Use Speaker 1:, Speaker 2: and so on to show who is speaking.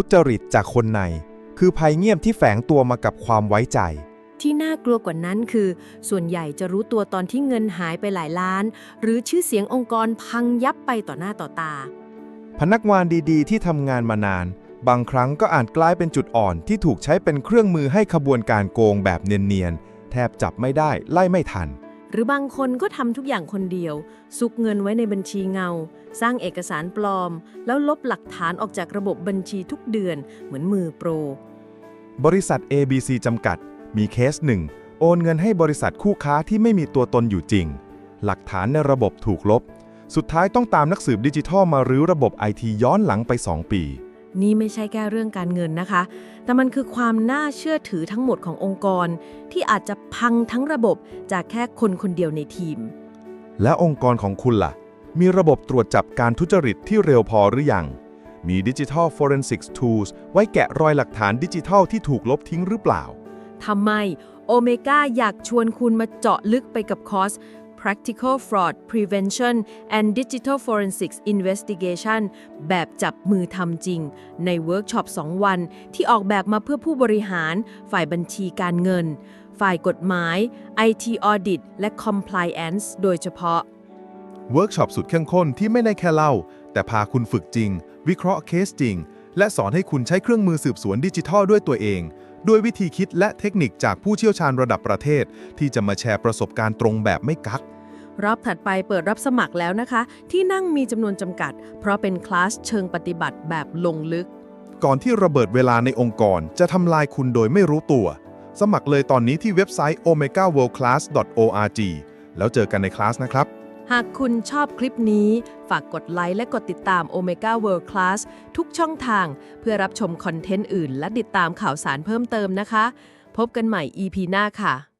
Speaker 1: ทุจริตจากคนใน คือภัยเงียบที่แฝงตัวมากับความไว้ใจ
Speaker 2: ที่น่ากลัวกว่านั้นคือ ส่วนใหญ่จะรู้ตัวตอนที่เงินหายไปหลายล้าน หรือชื่อเสียงองค์กรพังยับไปต่อหน้าต่อตา
Speaker 1: พนักงานดีๆ ที่ทำงานมานาน บางครั้งก็อาจกลายเป็นจุดอ่อนที่ถูกใช้เป็นเครื่องมือให้ขบวนการโกงแบบเนียนๆแทบจับไม่ได้ไล่ไม่ทัน
Speaker 2: หรือบางคนก็ทำทุกอย่างคนเดียว ซุกเงินไว้ในบัญชีเงา สร้างเอกสารปลอม แล้วลบหลักฐานออกจากระบบบัญชีทุกเดือนเหมือนมือโปร
Speaker 1: บริษัท ABC จำกัด มีเคสหนึ่งโอนเงินให้บริษัทคู่ค้าที่ไม่มีตัวตนอยู่จริง หลักฐานในระบบถูกลบ สุดท้ายต้องตามนักสืบดิจิทัลมารื้อระบบไอทีย้อนหลังไป 2 ปี
Speaker 2: นี่ไม่ใช่แค่เรื่องการเงินนะคะ แต่มันคือความน่าเชื่อถือทั้งหมดขององค์กร ที่อาจจะพังทั้งระบบจากแค่คนคนเดียวในทีม
Speaker 1: และองค์กรของคุณล่ะ มีระบบตรวจจับการทุจริตที่เร็วพอหรือยัง มี Digital Forensics Tools ไว้แกะรอยหลักฐานดิจิทัลที่ถูกลบทิ้งหรือเปล่า
Speaker 2: ทำไมโอเมก้าอยากชวนคุณมาเจาะลึกไปกับคอร์ส Practical Fraud Prevention and Digital Forensics Investigation แบบจับมือทำจริง ในเวิร์กช็อป 2 วัน ที่ออกแบบมาเพื่อผู้บริหาร ฝ่ายบัญชีการเงิน ฝ่ายกฎหมาย IT Audit และ Compliance โดยเฉพาะ
Speaker 1: เวิร์กช็อปสุดเข้มข้นที่ไม่ได้แค่เล่า แต่พาคุณฝึกจริง วิเคราะห์เคสจริง และสอนให้คุณใช้เครื่องมือสืบสวนดิจิทัลด้วยตัวเอง ด้วยวิธีคิดและเทคนิคจากผู้เชี่ยวชาญระดับประเทศ ที่จะมาแชร์ประสบการณ์ตรงแบบไม่กัก
Speaker 2: รอบถัดไปเปิดรับสมัครแล้วนะคะ ที่นั่งมีจำนวนจำกัด เพราะเป็นคลาสเชิงปฏิบัติแบบลงลึก
Speaker 1: ก่อนที่ระเบิดเวลาในองค์กรจะทำลายคุณโดยไม่รู้ตัว สมัครเลยตอนนี้ที่เว็บไซต์ omegaworldclass.org แล้วเจอกันในคลาสนะครับ
Speaker 2: หากคุณชอบคลิปนี้ ฝากกดไลค์และกดติดตาม Omega World Class ทุกช่องทาง เพื่อรับชมคอนเทนต์อื่น และติดตามข่าวสารเพิ่มเติมนะคะ พบกันใหม่ EP หน้าค่ะ